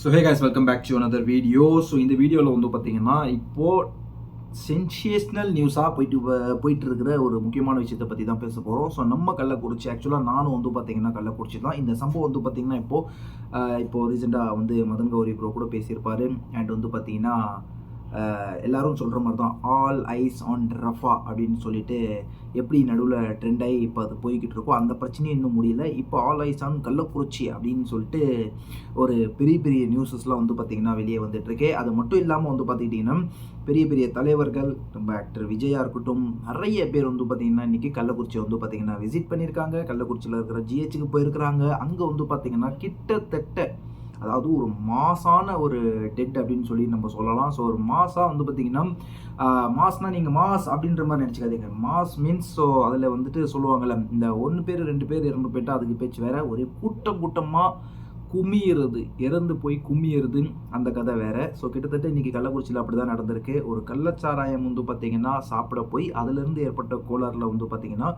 So hey guys welcome back to another video so இந்த வீடியோவில் வந்து பார்த்தீங்கன்னா இப்போது சென்சேஷ்னல் நியூஸாக போயிட்டு போயிட்டு இருக்கிற ஒரு முக்கியமான விஷயத்தை பற்றி தான் பேச போகிறோம் ஸோ நம்ம கள்ளக்குறிச்சி ஆக்சுவலாக நானும் வந்து பார்த்தீங்கன்னா கள்ளக்குறிச்சி தான். இந்த சம்பவம் வந்து பார்த்தீங்கன்னா இப்போது இப்போது ரீசெண்டாக வந்து மதன் கௌரி ப்ரோ கூட பேசியிருப்பாரு. அண்ட் வந்து பார்த்தீங்கன்னா எல்லாரும் சொல்கிற மாதிரி தான் ஆல் ஐஸ் ஆன் ரஃபா அப்படின்னு சொல்லிட்டு எப்படி நடுவில் ட்ரெண்ட் ஆகி இப்போ அது போய்கிட்டு இருக்கோ அந்த பிரச்சனையும் இன்னும் முடியல. இப்போ ஆல் ஐஸ் ஆன் கள்ளக்குறிச்சி அப்படின்னு சொல்லிட்டு ஒரு பெரிய பெரிய நியூஸஸ்லாம் வந்து பார்த்திங்கன்னா வெளியே வந்துட்டுருக்கு அது மட்டும் இல்லாமல் வந்து பார்த்துக்கிட்டிங்கன்னா பெரிய பெரிய தலைவர்கள் நம்ம ஆக்டர் விஜயா இருக்கட்டும் நிறைய பேர் வந்து பார்த்திங்கன்னா இன்றைக்கி கள்ளக்குறிச்சி வந்து பார்த்திங்கன்னா விசிட் பண்ணியிருக்காங்க. கள்ளக்குறிச்சியில் இருக்கிற ஜிஹெச்சுக்கு போயிருக்கிறாங்க. அங்கே வந்து பார்த்திங்கன்னா கிட்டத்தட்ட அதாவது ஒரு மாசான ஒரு டெட் அப்படின்னு சொல்லி நம்ம சொல்லலாம். ஸோ ஒரு மாசாக வந்து பார்த்திங்கன்னா மாஸ்னால் நீங்கள் மாஸ் அப்படின்ற மாதிரி நினச்சிக்காதீங்க. மாஸ் மீன்ஸ் ஸோ அதில் வந்துட்டு சொல்லுவாங்கள்ல இந்த ஒன்று பேர் ரெண்டு பேர் இறந்து போயிட்டால் அதுக்கு பேச்சு வேறு. ஒரே கூட்டம் கூட்டமாக குமியறது இறந்து போய் குமியிறது அந்த கதை வேறு. ஸோ கிட்டத்தட்ட இன்னைக்கு கள்ளக்குறிச்சியில் அப்படி தான் நடந்திருக்கு. ஒரு கள்ளச்சாராயம் வந்து பார்த்திங்கன்னா சாப்பிட போய் அதுலேருந்து ஏற்பட்ட கோளாறில் வந்து பார்த்திங்கன்னா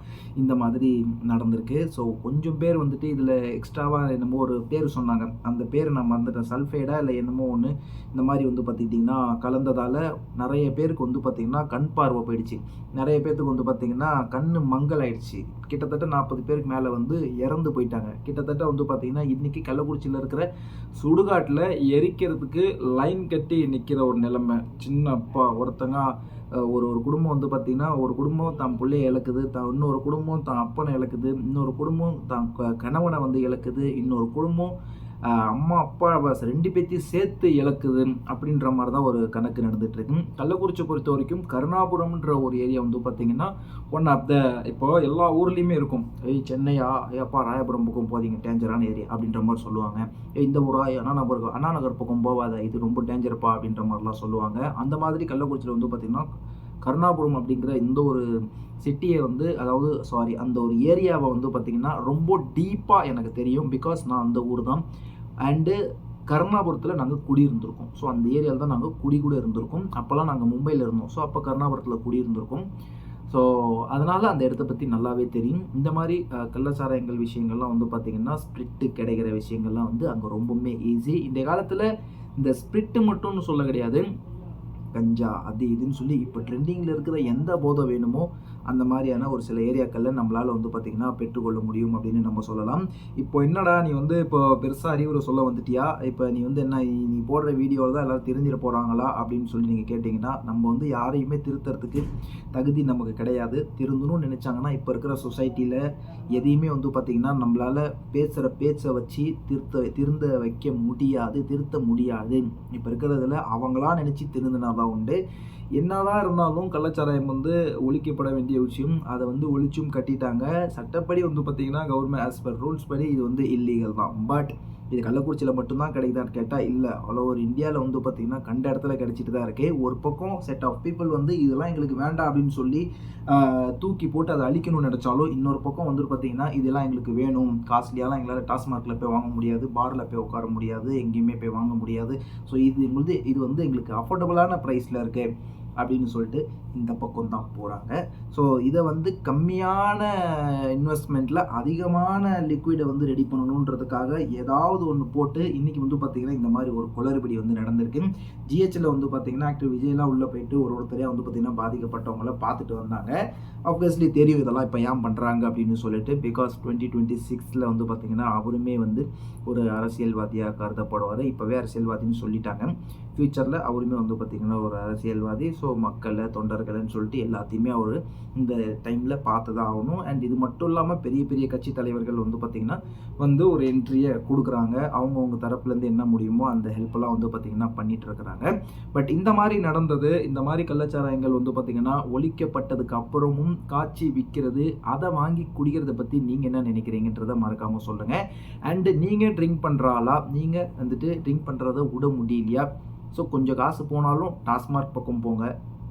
இந்த மாதிரி நடந்திருக்கு. ஸோ கொஞ்சம் பேர் வந்துட்டு இதில் எக்ஸ்ட்ராவாக என்னமோ ஒரு பேர் சொன்னாங்க. அந்த பேர் நான் மறந்துட்டேன் சல்ஃபைடாக இல்லை என்னமோ ஒன்று இந்த மாதிரி வந்து பார்த்துக்கிட்டிங்கன்னா கலந்ததால் நிறைய பேருக்கு வந்து பார்த்திங்கன்னா கண் பார்வை போயிடுச்சு. நிறைய பேர்த்துக்கு வந்து பார்த்திங்கன்னா கண் மங்கல் ஆயிடுச்சு கிட்டத்தட்ட நாற்பது பேருக்கு மேலே வந்து இறந்து போயிட்டாங்க. கிட்டத்தட்ட வந்து பார்த்திங்கன்னா இன்றைக்கி கள்ளக்குறிச்சி கள்ளக்குறிச்சியில் இருக்கிற சுடுகாட்டில் எரிக்கிறதுக்கு லைன் கட்டி நிற்கிற ஒரு நிலைமை. சின்ன அப்பா ஒருத்தங்க ஒரு ஒரு குடும்பம் வந்து பார்த்திங்கன்னா ஒரு குடும்பம் தான் பிள்ளைய இழக்குது தான் இன்னொரு குடும்பம் தான் அப்பனை இழக்குது இன்னொரு குடும்பம் தான் க- கணவனை வந்து இழக்குது இன்னொரு குடும்பம் அம்மா அப்பா பஸ் ரெண்டு பேர்த்தையும் சேர்த்து இழக்குது அப்படின்ற மாதிரி தான் ஒரு கணக்கு நடந்துகிட்ருக்கு கள்ளக்குறிச்சி பொறுத்த வரைக்கும் கருணாபுரம்ன்ற ஒரு ஏரியா வந்து பார்த்தீங்கன்னா ஒன் ஆஃப் த இப்போ எல்லா ஊர்லேயுமே இருக்கும். ஏய் சென்னையா? ஏப்பா ராயபுரம் பக்கம் போதீங்க டேஞ்சரான ஏரியா அப்படின்ற மாதிரி சொல்லுவாங்க. ஏய் இந்த ஊரா? அண்ணா நகர் அண்ணா நகர் பக்கம் போவாத இது ரொம்ப டேஞ்சர்ப்பா அப்படின்ற மாதிரிலாம் சொல்லுவாங்க. அந்த மாதிரி கள்ளக்குறிச்சியில் வந்து பார்த்திங்கன்னா கருணாபுரம் அப்படிங்கிற இந்த ஒரு சிட்டியை வந்து அதாவது சாரி அந்த ஒரு ஏரியாவை வந்து பார்த்திங்கன்னா ரொம்ப டீப்பாக எனக்கு தெரியும். பிகாஸ் நான் அந்த ஊர் தான் அண்டு கருணாபுரத்தில் நாங்கள் குடியிருந்திருக்கோம். ஸோ அந்த ஏரியாவில் தான் நாங்கள் குடி கூட இருந்திருக்கோம். அப்போல்லாம் நாங்கள் மும்பையில் இருந்தோம். ஸோ அப்போ கருணாபுரத்தில் குடியிருந்திருக்கோம் ஸோ அதனால் அந்த இடத்த பற்றி நல்லாவே தெரியும். இந்த மாதிரி கள்ளச்சாராயங்கள் விஷயங்கள்லாம் வந்து பார்த்திங்கன்னா ஸ்ப்ரிட்டு கிடைக்கிற விஷயங்கள்லாம் வந்து அங்கே ரொம்பவுமே ஈஸி இந்த காலத்தில் இந்த ஸ்ப்ரிட்டு மட்டும்னு சொல்ல கிடையாது. கஞ்சா அது இதுன்னு சொல்லி இப்போ ட்ரெண்டிங்கில் இருக்கிற எந்த போதை வேணுமோ அந்த மாதிரியான ஒரு சில ஏரியாக்களில் நம்மளால் வந்து பார்த்திங்கன்னா பெற்றுக்கொள்ள முடியும் அப்படின்னு நம்ம சொல்லலாம். இப்போ என்னடா நீ வந்து இப்போ பெருசாக அறிவுரை சொல்ல வந்துட்டியா? இப்போ நீ வந்து என்ன நீ- போடுற வீடியோவில் தான் எல்லோரும் தெரிஞ்சிட போகிறாங்களா அப்படின்னு சொல்லி நீங்கள் கேட்டிங்கன்னா நம்ம வந்து யாரையுமே திருத்தறதுக்கு தகுதி நமக்கு கிடையாது. திருந்தணும்னு நினச்சாங்கன்னா இப்போ இருக்கிற சொசைட்டியில் எதையுமே வந்து பார்த்திங்கன்னா நம்மளால் பேசுகிற பேச்சை வச்சு திருத்த திருந்த வைக்க முடியாது திருத்த முடியாது. இப்போ இருக்கிறதுல அவங்களா நினச்சி திருந்தினா தான் உண்டு. என்னதான் இருந்தாலும் கள்ளச்சாராயம் வந்து ஒழிக்கப்பட வேண்டிய விஷயம் அதை வந்து ஒழிச்சும் கட்டிட்டாங்க. சட்டப்படி வந்து பார்த்திங்கன்னா கவர்மெண்ட் ஆஸ் பர் ரூல்ஸ் படி இது வந்து இல்லீகல் தான். பட் இது கள்ளக்குறிச்சியில் மட்டும்தான் கிடைக்குதான்னு கேட்டால் இல்லை. அவ்வளோ ஒரு இந்தியாவில் வந்து பார்த்திங்கன்னா கண்ட இடத்துல கிடச்சிட்டு தான் இருக்குது ஒரு பக்கம் செட் ஆஃப் பீப்புள் வந்து இதெல்லாம் எங்களுக்கு வேண்டாம் அப்படின்னு சொல்லி தூக்கி போட்டு அதை அழிக்கணும்னு நினச்சாலும் இன்னொரு பக்கம் வந்துட்டு பார்த்தீங்கன்னா இதெல்லாம் எங்களுக்கு வேணும். காஸ்ட்லியாலாம் எங்களால் டாஸ்மார்க்கில் போய் வாங்க முடியாது. பாரில் போய் உட்கார முடியாது. எங்கேயுமே போய் வாங்க முடியாது. ஸோ இது எங்களுக்கு இது வந்து எங்களுக்கு அஃபோர்டபுளான ப்ரைஸில் இருக்குது அப்படின்னு சொல்லிட்டு இந்த பக்கம் தான் போகிறாங்க ஸோ இதை வந்து கம்மியான இன்வெஸ்ட்மெண்ட்டில் அதிகமான லிக்விடை வந்து ரெடி பண்ணணுன்றதுக்காக ஏதாவது ஒன்று போட்டு இன்றைக்கி வந்து பார்த்திங்கன்னா இந்த மாதிரி ஒரு குளறுபடி வந்து நடந்திருக்கு. ஜிஹெச்சில் வந்து பார்த்திங்கன்னா ஆக்டர் விஜய்லாம் உள்ளே போயிட்டு ஒரு ஒருத்தரையாக வந்து பார்த்திங்கன்னா பாதிக்கப்பட்டவங்கள பார்த்துட்டு வந்தாங்க. ஆப்வியஸ்லி தெரியும் இதெல்லாம் இப்போ ஏன் பண்ணுறாங்க அப்படின்னு சொல்லிட்டு பிகாஸ் டுவெண்ட்டி டுவெண்ட்டி சிக்ஸில் வந்து பார்த்திங்கன்னா அவருமே வந்து ஒரு அரசியல்வாதியாக கருதப்படுவார். இப்போவே அரசியல்வாதின்னு சொல்லிட்டாங்க. ஃப்யூச்சரில் அவருமே வந்து பார்த்திங்கன்னா ஒரு அரசியல்வாதி ஸோ மக்களை தொண்டர்கள்னு சொல்லிட்டு எல்லாத்தையுமே அவர் இந்த டைமில் பார்த்து தான் ஆகணும். அண்ட் இது மட்டும் இல்லாமல் பெரிய பெரிய கட்சி தலைவர்கள் வந்து பார்த்திங்கன்னா வந்து ஒரு என்ட்ரியை கொடுக்குறாங்க. அவங்கவுங்க தரப்புலேருந்து என்ன முடியுமோ அந்த ஹெல்ப்லாம் வந்து பார்த்திங்கன்னா பண்ணிட்டு இருக்கிறாங்க. பட் இந்த மாதிரி நடந்தது இந்த மாதிரி கள்ளச்சாராயங்கள் வந்து பார்த்திங்கன்னா ஒழிக்கப்பட்டதுக்கு அப்புறமும் காய்ச்சி விற்கிறது அதை வாங்கி குடிக்கிறத பற்றி நீங்கள் என்ன நினைக்கிறீங்கன்றதை மறக்காமல் சொல்லுங்கள் அண்டு நீங்கள் ட்ரிங்க் பண்ணுறாளா நீங்கள் வந்துட்டு ட்ரிங்க் பண்ணுறத விட முடியலையா? ஸோ கொஞ்சம் காசு போனாலும் டாஸ்மார்க் பக்கம் போங்க.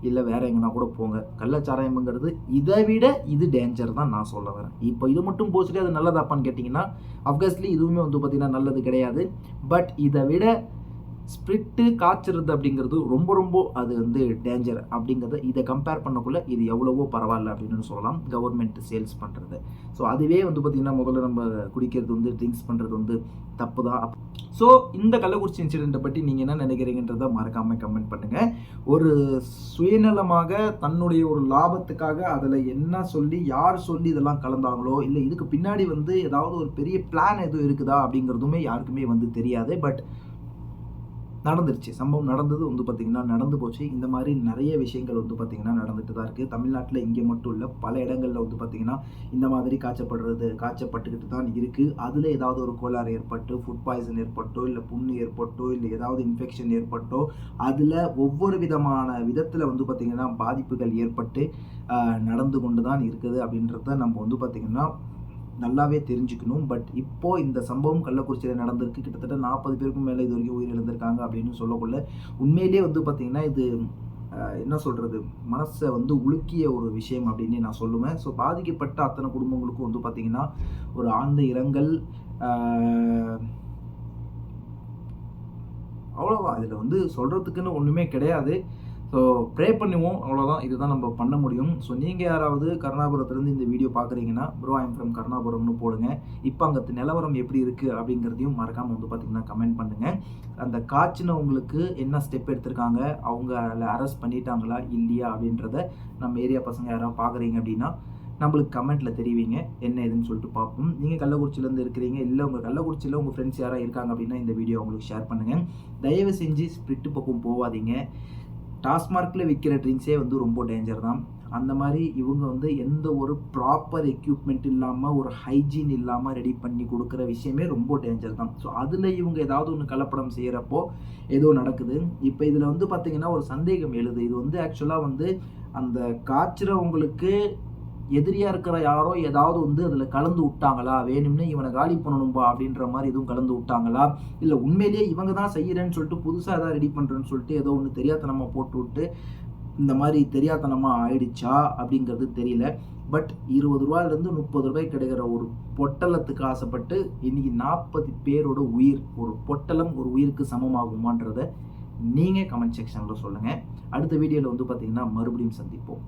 இல்லை வேறு எங்கன்னா கூட போங்க. கள்ளச்சாராயம்ங்கிறது இதை விட இது டேஞ்சர் தான் நான் சொல்ல வரேன். இப்போ இது மட்டும் போச்சுட்டு அது நல்லதாப்பான்னு கேட்டிங்கன்னா அப்கஸ்லி இதுவுமே வந்து பார்த்திங்கன்னா நல்லது கிடையாது. பட் இதை விட ஸ்பிரிட்டு காய்ச்சறது அப்படிங்கிறது ரொம்ப ரொம்ப அது வந்து டேஞ்சர் அப்படிங்கிறத இதை கம்பேர் பண்ணக்குள்ளே இது எவ்வளவோ பரவாயில்ல அப்படின்னு சொல்லலாம். கவர்மெண்ட் சேல்ஸ் பண்ணுறது ஸோ அதுவே வந்து பார்த்திங்கன்னா முதல்ல நம்ம குடிக்கிறது வந்து ட்ரிங்க்ஸ் பண்ணுறது வந்து தப்பு தான். ஸோ இந்த கள்ளக்குறிச்சி இன்சிடெண்ட்டை பற்றி நீங்கள் என்ன நினைக்கிறீங்கன்றதை மறக்காமல் கமெண்ட் பண்ணுங்கள் ஒரு சுயநலமாக தன்னுடைய ஒரு லாபத்துக்காக அதில் என்ன சொல்லி யார் சொல்லி இதெல்லாம் கலந்தாங்களோ இல்லை இதுக்கு பின்னாடி வந்து ஏதாவது ஒரு பெரிய பிளான் எதுவும் இருக்குதா அப்படிங்கிறதுமே யாருக்குமே வந்து தெரியாது. பட் நடந்துருச்சு. சம்பவம் நடந்தது வந்து பார்த்திங்கன்னா நடந்து போச்சு. இந்த மாதிரி நிறைய விஷயங்கள் வந்து பார்த்திங்கன்னா நடந்துட்டு தான் இருக்குது தமிழ்நாட்டில் இங்கே மட்டும் இல்லை பல இடங்களில் வந்து பார்த்திங்கன்னா இந்த மாதிரி காய்ச்சப்படுறது காய்ச்சப்பட்டுக்கிட்டு தான் இருக்குது அதில் ஏதாவது ஒரு கோளாறு ஏற்பட்டு ஃபுட் பாய்சன் ஏற்பட்டோ இல்லை புண்ணு ஏற்பட்டோ இல்லை ஏதாவது இன்ஃபெக்ஷன் ஏற்பட்டோ அதில் ஒவ்வொரு விதமான விதத்தில் வந்து பார்த்திங்கன்னா பாதிப்புகள் ஏற்பட்டு நடந்து கொண்டு தான் இருக்குது அப்படின்றத நம்ம வந்து பார்த்திங்கன்னா நல்லாவே தெரிஞ்சுக்கணும். பட் இப்போ இந்த சம்பவம் கள்ளக்குறிச்சியில் நடந்திருக்கு. கிட்டத்தட்ட நாற்பது பேருக்கும் மேலே இது வரைக்கும் உயிரிழந்திருக்காங்க அப்படின்னு சொல்லக்குள்ள உண்மையிலே வந்து பார்த்திங்கன்னா இது என்ன சொல்கிறது மனசை வந்து உலுக்கிய ஒரு விஷயம் அப்படின்னு நான் சொல்லுவேன். ஸோ பாதிக்கப்பட்ட அத்தனை குடும்பங்களுக்கும் வந்து பார்த்திங்கன்னா ஒரு ஆழ்ந்த இரங்கல் அவ்வளோவா அவ்வளோதான் இதில் வந்து சொல்கிறதுக்குன்னு ஒன்றுமே கிடையாது. ஸோ ப்ரே பண்ணுவோம். அவ்வளோதான் இதுதான் நம்ம பண்ண முடியும். ஸோ நீங்கள் யாராவது கருணாபுரத்துலேருந்து இந்த வீடியோ பார்க்குறீங்கன்னா ப்ரோ ஐம் ஃப்ரம் கருணாபுரம்னு போடுங்க. இப்போ அங்கே நிலவரம் எப்படி இருக்குது அப்படிங்கிறதையும் மறக்காமல் வந்து பார்த்தீங்கன்னா கமெண்ட் பண்ணுங்கள் அந்த காய்ச்சினவங்களுக்கு என்ன ஸ்டெப் எடுத்திருக்காங்க? அவங்க அதில் அரெஸ்ட் பண்ணிட்டாங்களா? இல்லையா? அப்படின்றத நம்ம ஏரியா பசங்க யாராவது பார்க்குறீங்க அப்படின்னா நம்மளுக்கு கமெண்ட்டில் தெரிவிங்க. என்ன ஏதுன்னு சொல்லிட்டு பார்ப்போம். நீங்கள் கள்ளக்குறிச்சியிலேருந்து இருக்கிறீங்க இல்லை உங்கள் கள்ளக்குறிச்சியில் உங்கள் ஃப்ரெண்ட்ஸ் யாராவது இருக்காங்க அப்படின்னா இந்த வீடியோ அவங்களுக்கு ஷேர் பண்ணுங்கள் தயவு செஞ்சு ஸ்பிரிட்டு பக்கம் போகாதீங்க. டாஸ்மார்க்கில் விற்கிற ட்ரிங்க்ஸே வந்து ரொம்ப டேஞ்சர் தான். அந்த மாதிரி இவங்க வந்து எந்த ஒரு ப்ராப்பர் எக்யூப்மெண்ட் இல்லாமல் ஒரு ஹைஜீன் இல்லாமல் ரெடி பண்ணி கொடுக்குற விஷயமே ரொம்ப டேஞ்சர் தான். ஸோ அதில் இவங்க ஏதாவது ஒன்று கலப்படம் செய்கிறப்போ ஏதோ நடக்குது. இப்போ இதில் வந்து பார்த்திங்கன்னா ஒரு சந்தேகம் எழுது. இது வந்து ஆக்சுவலாக வந்து அந்த காய்ச்சுறவங்களுக்கு எதிரியாக இருக்கிற யாரோ ஏதாவது வந்து அதில் கலந்து விட்டாங்களா? வேணும்னு இவனை காலி பண்ணணும்பா அப்படின்ற மாதிரி எதுவும் கலந்து விட்டாங்களா? இல்லை உண்மையிலேயே இவங்க தான் செய்கிறேன்னு சொல்லிட்டு புதுசாக ஏதாவது ரெடி பண்ணுறேன்னு சொல்லிட்டு ஏதோ ஒன்று தெரியாதனமாக போட்டு விட்டு இந்த மாதிரி தெரியாதனமாக ஆயிடுச்சா அப்படிங்கிறது தெரியல. பட் இருபது ரூபாயிலேருந்து முப்பது ரூபாய் கிடைக்கிற ஒரு பொட்டலத்துக்கு ஆசைப்பட்டு இன்னைக்கு நாற்பது பேரோட உயிர் ஒரு பொட்டலம் ஒரு உயிருக்கு சமமாகுமான்றதை நீங்கள் கமெண்ட் செக்ஷனில் சொல்லுங்கள் அடுத்த வீடியோவில் வந்து பார்த்திங்கன்னா மறுபடியும் சந்திப்போம்.